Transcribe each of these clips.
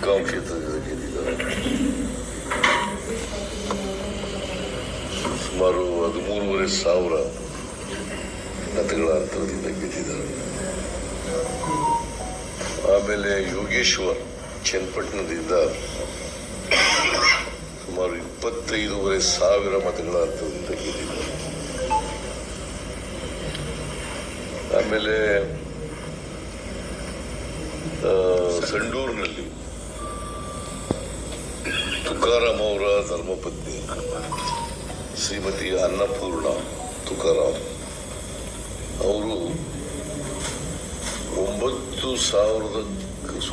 ಬೆಳಗಾವಿ ಕ್ಷೇತ್ರದಿಂದ ಸುಮಾರು ಹದಿಮೂರುವರೆ ಸಾವಿರ ಮತಗಳ ಅಂತರದಿಂದ ಗೆದ್ದಿದ್ದಾರೆ ಆಮೇಲೆ ಯೋಗೇಶ್ವರ್ ಚನ್ನಪಟ್ಟಣದಿಂದ ಸುಮಾರು ಇಪ್ಪತ್ತೈದೂವರೆ ಸಾವಿರ ಮತಗಳ ಅಂತರದಿಂದ ಗೆದ್ದಿದ್ದಾರೆ ಆಮೇಲೆ ಸಂಡೂರಿನಲ್ಲಿ ತುಕಾರಾಮ್ ಅವರ ಧರ್ಮಪತ್ನಿ. ಶ್ರೀಮತಿ ಅನ್ನಪೂರ್ಣ ತುಕಾರಾಮ್. ಅವರು ಒಂಬತ್ತು ಸಾವಿರದ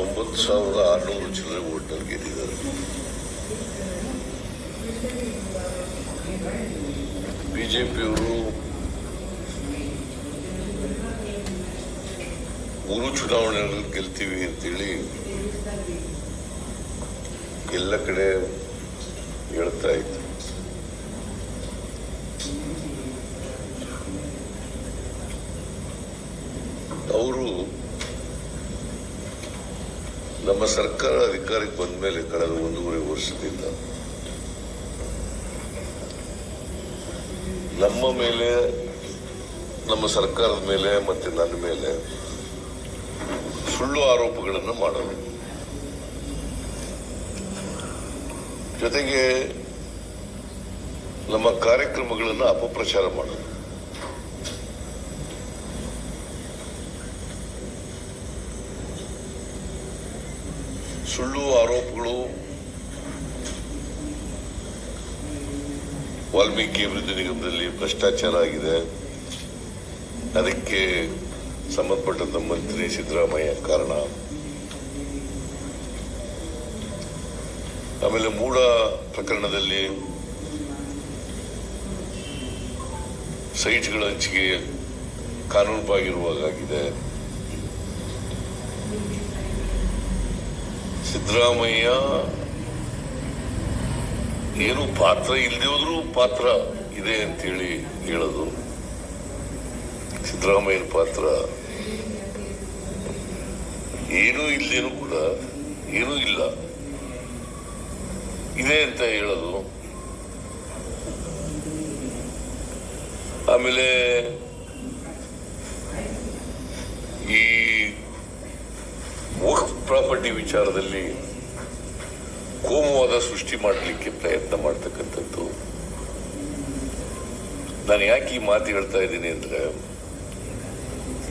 ಒಂಬತ್ತು ಸಾವಿರದ ಆರುನೂರು ಚಿಲ್ಲರೆ ಓಟ್ನಲ್ಲಿ ಗೆದ್ದಿದ್ದಾರೆ ಬಿಜೆಪಿಯವರು ಮೂರು ಚುನಾವಣೆಗಳಲ್ಲಿ ಗೆಲ್ತೀವಿ ಅಂತೇಳಿ ಎಲ್ಲ ಕಡೆ ಹೇಳ್ತಾ ಇತ್ತು ಅವರು ನಮ್ಮ ಸರ್ಕಾರ ಅಧಿಕಾರಕ್ಕೆ ಬಂದ ಮೇಲೆ ಕಳೆದ ಒಂದೂವರೆ ವರ್ಷದಿಂದ ನಮ್ಮ ಮೇಲೆ, ನಮ್ಮ ಸರ್ಕಾರದ ಮೇಲೆ ಮತ್ತೆ ನನ್ನ ಮೇಲೆ ಸುಳ್ಳು ಆರೋಪಗಳನ್ನು ಮಾಡೋದು ಜೊತೆಗೆ ನಮ್ಮ ಕಾರ್ಯಕ್ರಮಗಳನ್ನು ಅಪಪ್ರಚಾರ ಮಾಡೋದು. ಸುಳ್ಳು ಆರೋಪಗಳು ವಾಲ್ಮೀಕಿ ಅಭಿವೃದ್ಧಿ ನಿಗಮದಲ್ಲಿ ಭ್ರಷ್ಟಾಚಾರ ಆಗಿದೆ. ಅದಕ್ಕೆ ಸಂಬಂಧಪಟ್ಟಂತ ಮಂತ್ರಿ ಸಿದ್ದರಾಮಯ್ಯ ಕಾರಣ. ಆಮೇಲೆ ಮೂಡ ಪ್ರಕರಣದಲ್ಲಿ ಸೈಟ್ಗಳ ಹಂಚಿಕೆ ಕಾನೂನುಬಾಗಿರುವಾಗಿದೆ ಸಿದ್ದರಾಮಯ್ಯ ಏನು ಪಾತ್ರ ಇಲ್ಲದೆ ಹೋದ್ರೂ ಪಾತ್ರ ಇದೆ ಅಂತೇಳಿ ಹೇಳೋದು. ಸಿದ್ದರಾಮಯ್ಯನ ಪಾತ್ರ ಏನೂ ಇಲ್ಲದೇನು ಕೂಡ ಏನೂ ಇಲ್ಲ. ಇದೆ ಅಂತ ಹೇಳೋದು. ಆಮೇಲೆ ಈ ಪ್ರಾಪರ್ಟಿ ವಿಚಾರದಲ್ಲಿ ಕೋಮುವಾದ ಸೃಷ್ಟಿ ಮಾಡಲಿಕ್ಕೆ ಪ್ರಯತ್ನ ಮಾಡ್ತಕ್ಕಂಥದ್ದು. ನಾನು ಯಾಕೆ ಈ ಮಾತು ಹೇಳ್ತಾ ಇದ್ದೀನಿ ಅಂದ್ರೆ,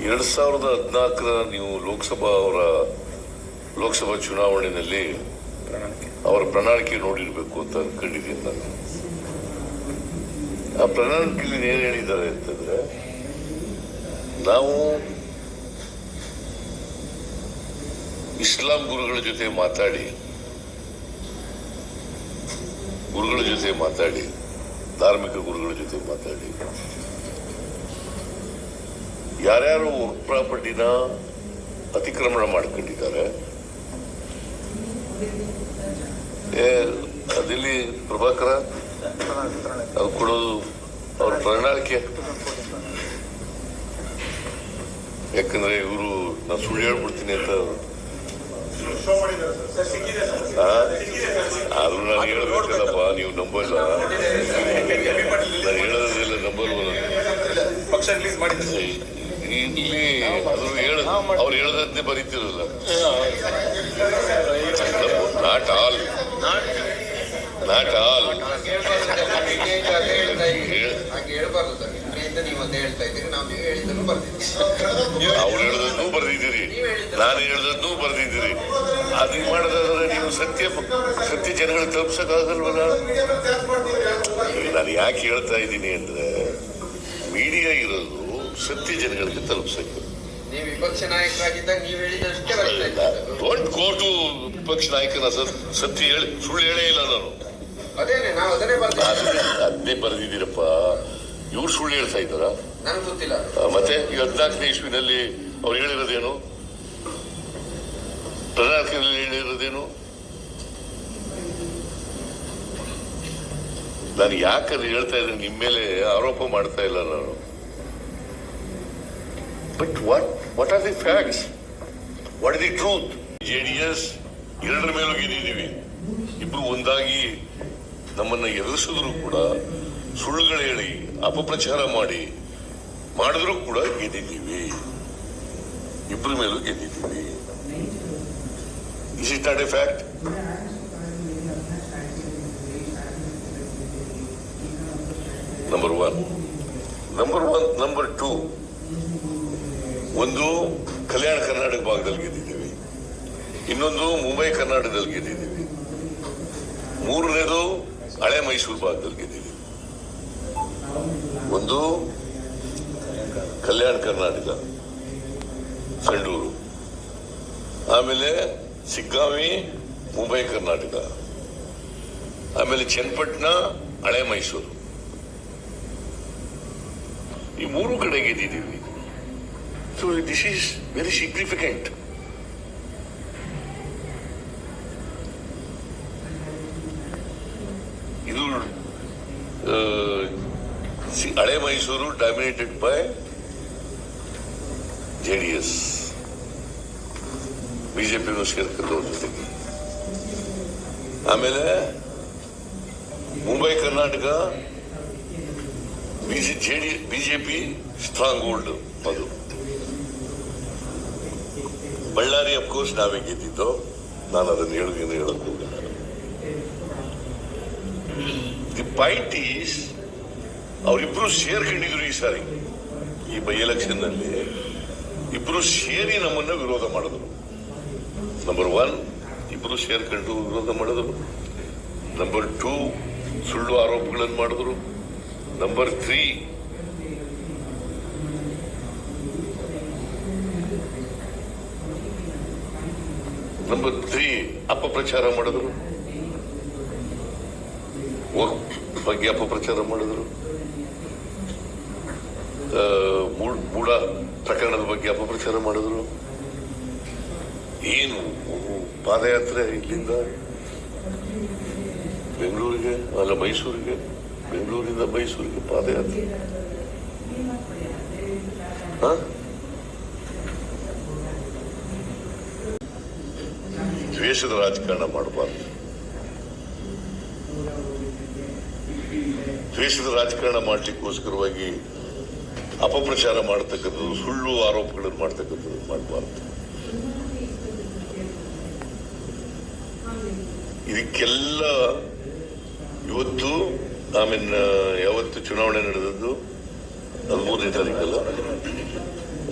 ಎರಡ್ ಸಾವಿರದ ಹದಿನಾಲ್ಕರ ನೀವು ಲೋಕಸಭಾ ಅವರ ಲೋಕಸಭಾ ಚುನಾವಣೆಯಲ್ಲಿ ಅವರ ಪ್ರಣಾಳಿಕೆ ನೋಡಿರ್ಬೇಕು ಅಂತ ಅನ್ಕೊಂಡಿದ್ದೀನಿ ನಾನು. ಆ ಪ್ರಣಾಳಿಕೆಯಲ್ಲಿ ಏನ್ ಹೇಳಿದ್ದಾರೆ ಅಂತಂದ್ರೆ, ನಾವು ಇಸ್ಲಾಂ ಗುರುಗಳ ಜೊತೆ ಮಾತಾಡಿ, ಗುರುಗಳ ಜೊತೆ ಮಾತಾಡಿ, ಧಾರ್ಮಿಕ ಗುರುಗಳ ಜೊತೆ ಮಾತಾಡಿ, ಯಾರ್ಯಾರು ವರ್ಕ್ ಪ್ರಾಪರ್ಟಿನ ಅತಿಕ್ರಮಣ ಮಾಡ್ಕೊಂಡಿದ್ದಾರೆ ಏ, ಅದಿಲ್ಲಿ ಪ್ರಭಾಕರ ಅವ್ರು ಕೊಡೋದು ಅವ್ರ ಪ್ರಣಾಳಿಕೆ. ಯಾಕಂದ್ರೆ ಇವರು ನಾನು ಸುಳ್ಳು ಹೇಳ್ಬಿಡ್ತೀನಿ ಅಂತ? ಆದ್ರೂ ನಾನು ಹೇಳ್ಬೇಕಲ್ಲಪ್ಪ ನೀವು ನಂಬಲ್ಲ. ನಾನು ಹೇಳೋದಿಲ್ಲ ನಂಬಲ್ವ ಇಲ್ಲಿ ಅದು ಹೇಳ. ಅವ್ರು ಹೇಳದಂತೆ ಬರೀತಿರಲ್ಲ. ನಾಟ್ ಆಲ್ ನಾಟ್ ಆಲ್ ಅವ್ರು ಹೇಳದನ್ನೂ ಬರ್ದಿದ್ದೀರಿ. ನಾನು ಹೇಳದನ್ನೂ ಬರ್ದಿದ್ದೀರಿ. ಅದು ಮಾಡೋದಾದ್ರೆ ನೀವು ಸತ್ಯ ಸತ್ಯ ಜನಗಳಿಗೆ ತಲುಪ್ಸಕ್ಕಾಗಲ್ವಲ್ಲ ನಾನು ಯಾಕೆ ಹೇಳ್ತಾ ಇದ್ದೀನಿ ಅಂದ್ರೆ ಮೀಡಿಯಾ ಇರೋದು ಸತ್ಯ ಜನಗಳಿಗೆ ತಲುಪಿಸಬೇಕು. ನೀವು ವಿಪಕ್ಷ ನಾಯಕರಾಗಿದ್ದಾಗ ನೀವು ಹೇಳಿದಷ್ಟೇ ಡೋಂಟ್ ಗೋ ಟು ವಿಪಕ್ಷ ನಾಯಕನ ಸತ್- ಸತ್ಯ ಹೇಳಿ ಸುಳ್ಳು ಹೇಳೇ ಇಲ್ಲ ನಾನು. ಅದೇನೆ ನಾವು ಅದನ್ನೇ ಬರ್ತೀವಿ ಅದನ್ನೇ ಬರೆದಿದ್ದೀರಪ್ಪ. ಇವ್ರು ಸುಳ್ಳು ಹೇಳ್ತಾ ಇದ್ದಾರ? ನನಗೆ ಗೊತ್ತಿಲ್ಲ. ಮತ್ತೆ ಈ ಹದಿನಾಲ್ಕನೇ ಇಸ್ವಿನಲ್ಲಿ ಅವ್ರು ಹೇಳಿರೋದೇನು? ಪ್ರಣಾಳಿಕೆಯಲ್ಲಿ ಹೇಳಿರೋದೇನು? ನಾನು ಯಾಕಂದ್ರೆ ಹೇಳ್ತಾ ಇದ್ದೀನಿ ನಿಮ್ಮ ಮೇಲೆ ಆರೋಪ ಮಾಡ್ತಾ ಇಲ್ಲ ನಾನು. But what what are the facts what the truth J D S ಎರಡರ ಮೇಲೂ ಗೆದ್ದಿದ್ದೀವಿ ಇಬ್ರು ಒಂದಾಗಿ ನಮ್ಮನ್ನ ಎದುರಿಸಿದ್ರು ಕೂಡ, ಸುಳ್ಳುಗಳು ಹೇಳಿ, ಅಪಪ್ರಚಾರ ಮಾಡಿ, ಮಾಡಿದ್ರು ಕೂಡ ಗೆದ್ದಿದ್ದೀವಿ. ಇಬ್ಬರ ಮೇಲೂ ಗೆದ್ದಿದ್ದೀವಿ. Is it not a fact number one number one number two ಒಂದು ಕಲ್ಯಾಣ ಕರ್ನಾಟಕ ಭಾಗದಲ್ಲಿ ಗೆದ್ದಿದ್ದೀವಿ. ಇನ್ನೊಂದು ಮುಂಬೈ ಕರ್ನಾಟಕದಲ್ಲಿ ಗೆದ್ದಿದ್ದೀವಿ. ಮೂರನೇದು ಹಳೆ ಮೈಸೂರು ಭಾಗದಲ್ಲಿ ಗೆದ್ದಿದ್ದೀವಿ. ಒಂದು ಕಲ್ಯಾಣ ಕರ್ನಾಟಕ, ಸಂಡೂರು. ಆಮೇಲೆ ಸಿಗ್ಗಾವಿ, ಮುಂಬೈ ಕರ್ನಾಟಕ. ಆಮೇಲೆ ಚನ್ನಪಟ್ಟಣ, ಹಳೆ ಮೈಸೂರು. ಈ ಮೂರು ಕಡೆ ಗೆದ್ದಿದ್ದೀವಿ. So this is very significant. ಇದು ಹಳೆ Mysuru dominated by J D S. ಬಿಜೆಪಿನೂ ಜೊತೆಗೆ. ಆಮೇಲೆ Mumbai, Karnataka BJP strong hold ಅದು. ಬಳ್ಳಾರಿ ಅಫ್ಕೋರ್ಸ್ ನಾವೇ ಗೆದ್ದಿದ್ದು. ನಾನು ಅದನ್ನು ಹೇಳೋದೇನು ಹೇಳಕ್ ಹೋಗಿಲ್ಲ ದಿ ಪಾಯಿಂಟ್ ಈಸ್ ಅವರಿಬ್ರು ಸೇರ್ಕೊಂಡಿದ್ರು ಈ ಸಾರಿ. ಈ ಬೈ ಎಲೆಕ್ಷನ್ನಲ್ಲಿ ಇಬ್ರು ಸೇರಿ ನಮ್ಮನ್ನ ವಿರೋಧ ಮಾಡಿದ್ರು. ನಂಬರ್ ಒನ್ ಇಬ್ರು ಸೇರ್ಕೊಂಡು ವಿರೋಧ ಮಾಡಿದ್ರು. ನಂಬರ್ ಟೂ ಸುಳ್ಳು ಆರೋಪಗಳನ್ನು ಮಾಡಿದ್ರು. ನಂಬರ್ ತ್ರೀ ನಂಬರ್ ತ್ರೀ ಅಪಪ್ರಚಾರ ಮಾಡಿದ್ರು. ಬಗ್ಗೆ ಅಪಪ್ರಚಾರ ಮಾಡಿದ್ರು. ಮೂಡ ಪ್ರಕರಣದ ಬಗ್ಗೆ ಅಪಪ್ರಚಾರ ಮಾಡಿದ್ರು. ಏನು ಪಾದಯಾತ್ರೆ ಇಲ್ಲಿಂದ ಬೆಂಗಳೂರಿಗೆ, ಅಲ್ಲ ಮೈಸೂರಿಗೆ, ಬೆಂಗಳೂರಿಂದ ಮೈಸೂರಿಗೆ ಪಾದಯಾತ್ರೆ. ಹ? ದ್ವೇಷದ ರಾಜಕಾರಣ ಮಾಡಬಾರದು. ದ್ವೇಷದ ರಾಜಕಾರಣ ಮಾಡಲಿಕ್ಕೋಸ್ಕರವಾಗಿ ಅಪಪ್ರಚಾರ ಮಾಡತಕ್ಕಂಥದ್ದು, ಸುಳ್ಳು ಆರೋಪಗಳನ್ನು ಮಾಡ್ತಕ್ಕಂಥದ್ದು ಮಾಡಬಾರದು. ಇದಕ್ಕೆಲ್ಲ ಇವತ್ತು ಆಮೇಲೆ ಯಾವತ್ತು ಚುನಾವಣೆ ನಡೆದದ್ದು? ಹದಿಮೂರನೇ ತಾರೀಕಲ್ಲ?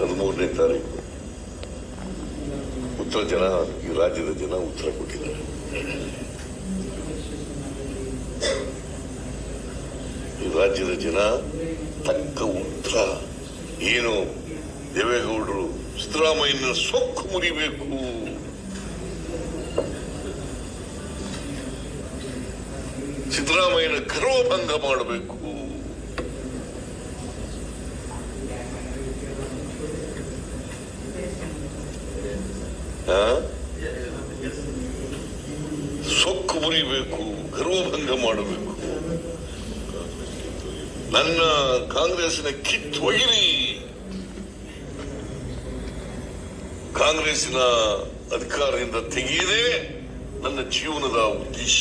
ಹದಿಮೂರನೇ ತಾರೀಕು. ಉತ್ತರ ಜನ, ಈ ರಾಜ್ಯದ ಜನ ಉತ್ತರ ಕೊಟ್ಟಿದ್ದಾರೆ. ಈ ರಾಜ್ಯದ ಜನ ತಕ್ಕ ಉತ್ತರ. ಏನು ದೇವೇಗೌಡರು ಸಿದ್ದರಾಮಯ್ಯನ ಸೊಕ್ಕು ಮುರಿಬೇಕು. ಸಿದ್ದರಾಮಯ್ಯನ ಗರ್ವಭಂಗ ಮಾಡಬೇಕು ಆ? ಸೊಕ್ಕು ಮುರಿಬೇಕು ಗರ್ವಭಂಗ ಮಾಡಬೇಕು ನನ್ನ ಕಾಂಗ್ರೆಸ್ನ ಕಿತ್ತೊಯ್ಯಿರಿ ಕಾಂಗ್ರೆಸ್ನ ಅಧಿಕಾರದಿಂದ ತೆಗೆಯದೇ ನನ್ನ ಜೀವನದ ಉದ್ದೇಶ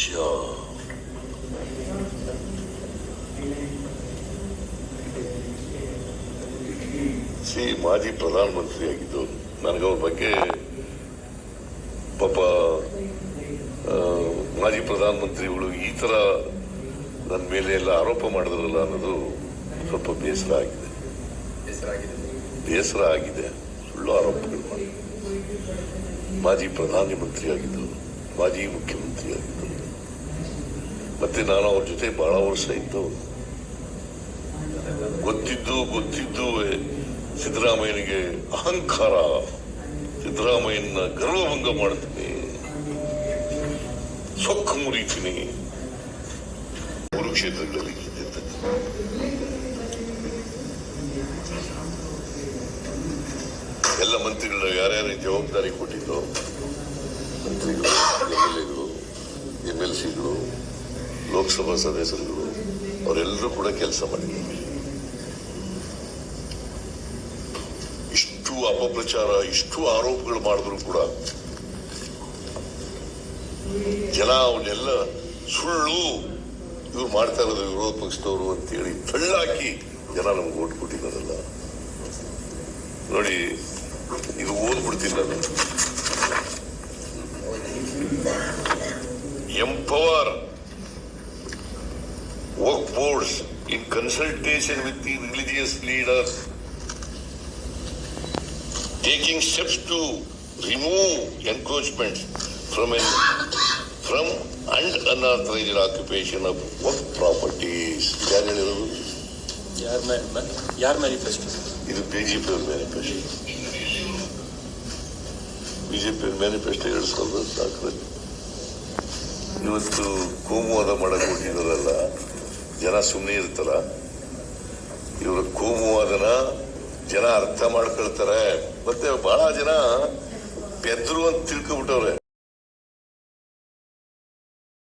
ಸಿ ಮಾಜಿ ಪ್ರಧಾನಮಂತ್ರಿ ಆಗಿದ್ದು ನನಗವ್ರ ಬಗ್ಗೆ ಪಾಪ ಮಾಜಿ ಪ್ರಧಾನಮಂತ್ರಿಗಳು ಈ ತರ ನನ್ನ ಮೇಲೆ ಎಲ್ಲ ಆರೋಪ ಮಾಡಿದ್ರಲ್ಲ ಅನ್ನೋದು ಸ್ವಲ್ಪ ಬೇಸರ ಆಗಿದೆ ಬೇಸರ ಆಗಿದೆ ಸುಳ್ಳು ಆರೋಪಗಳು ಮಾಡಿ ಮಾಜಿ ಪ್ರಧಾನಿ ಮಂತ್ರಿ ಆಗಿದ್ದರು ಮಾಜಿ ಮುಖ್ಯಮಂತ್ರಿ ಆಗಿದ್ದರು ಮತ್ತೆ ನಾನು ಅವ್ರ ಜೊತೆ ಬಹಳ ವರ್ಷ ಇದ್ದು. ಗೊತ್ತಿದ್ದು ಗೊತ್ತಿದ್ದು ಸಿದ್ದರಾಮಯ್ಯನಿಗೆ ಅಹಂಕಾರ. ಸಿದ್ದರಾಮಯ್ಯನ ಗರ್ವಭಂಗ ಮಾಡ್ತೀನಿ. ಸೊಕ್ಕು ಮುರಿತೀನಿ. ಮೂರು ಎಲ್ಲ ಮಂತ್ರಿಗಳು ಯಾರ್ಯಾರು ಜವಾಬ್ದಾರಿ ಕೊಟ್ಟಿದ್ದು, ಮಂತ್ರಿಗಳು ಎಂ ಎಲ್ ಎಗಳು ಎಂ ಎಲ್ ಸಿಗಳು, ಲೋಕಸಭಾ ಸದಸ್ಯರುಗಳು, ಅವರೆಲ್ಲರೂ ಕೂಡ ಕೆಲಸ ಮಾಡಿದ್ದಾರೆ ಇಷ್ಟು ಅಪಪ್ರಚಾರ, ಇಷ್ಟು ಆರೋಪಗಳು ಮಾಡಿದ್ರು ಕೂಡ ಜನ ಅವನ್ನೆಲ್ಲ ಸುಳ್ಳು ಇವ್ರು ಮಾಡ್ತಾ ಇರೋದು ವಿರೋಧ ಪಕ್ಷದವರು ಅಂತೇಳಿ ತಳ್ಳಾಕಿ ಜನ ನಮ್ಗೆ ಓಟ್ ಕೊಟ್ಟಿದ್ದಾರಲ್ಲ ನೋಡಿ ಇದು ಓದ್ಬಿಡ್ತೀನಿ ನಾನು empower work boards in consultation with the religious leaders taking steps to remove encroachments from an from and unauthorized occupation of work properties ಯಾರು ಹೇಳಿರೋದು ಯಾರ ಯಾರ ಮ್ಯಾನಿಫೆಸ್ಟೋ ಇದು ಬಿಜೆಪಿ ಅವ್ರ ಮ್ಯಾನಿಫೆಸ್ಟೋ ಬಿಜೆಪಿ ಮ್ಯಾನಿಫೆಸ್ಟೋ ಎರಡ್ ಸಾವಿರದ ನಾಲ್ಕರಲ್ಲಿ ಇವತ್ತು ಕೋಮುವಾದ ಮಾಡಕ್ಕೆ ಜನ ಸುಮ್ಮನೆ ಇರ್ತಾರ. ಇವರ ಕೋಮುವಾದನ ಜನ ಅರ್ಥ ಮಾಡ್ಕೊಳ್ತಾರೆ. ಮತ್ತೆ ಬಹಳ ಜನ ಬೆದ್ರು ಅಂತ ತಿಳ್ಕೊಬಿಟ್ಟವ್ರೆ.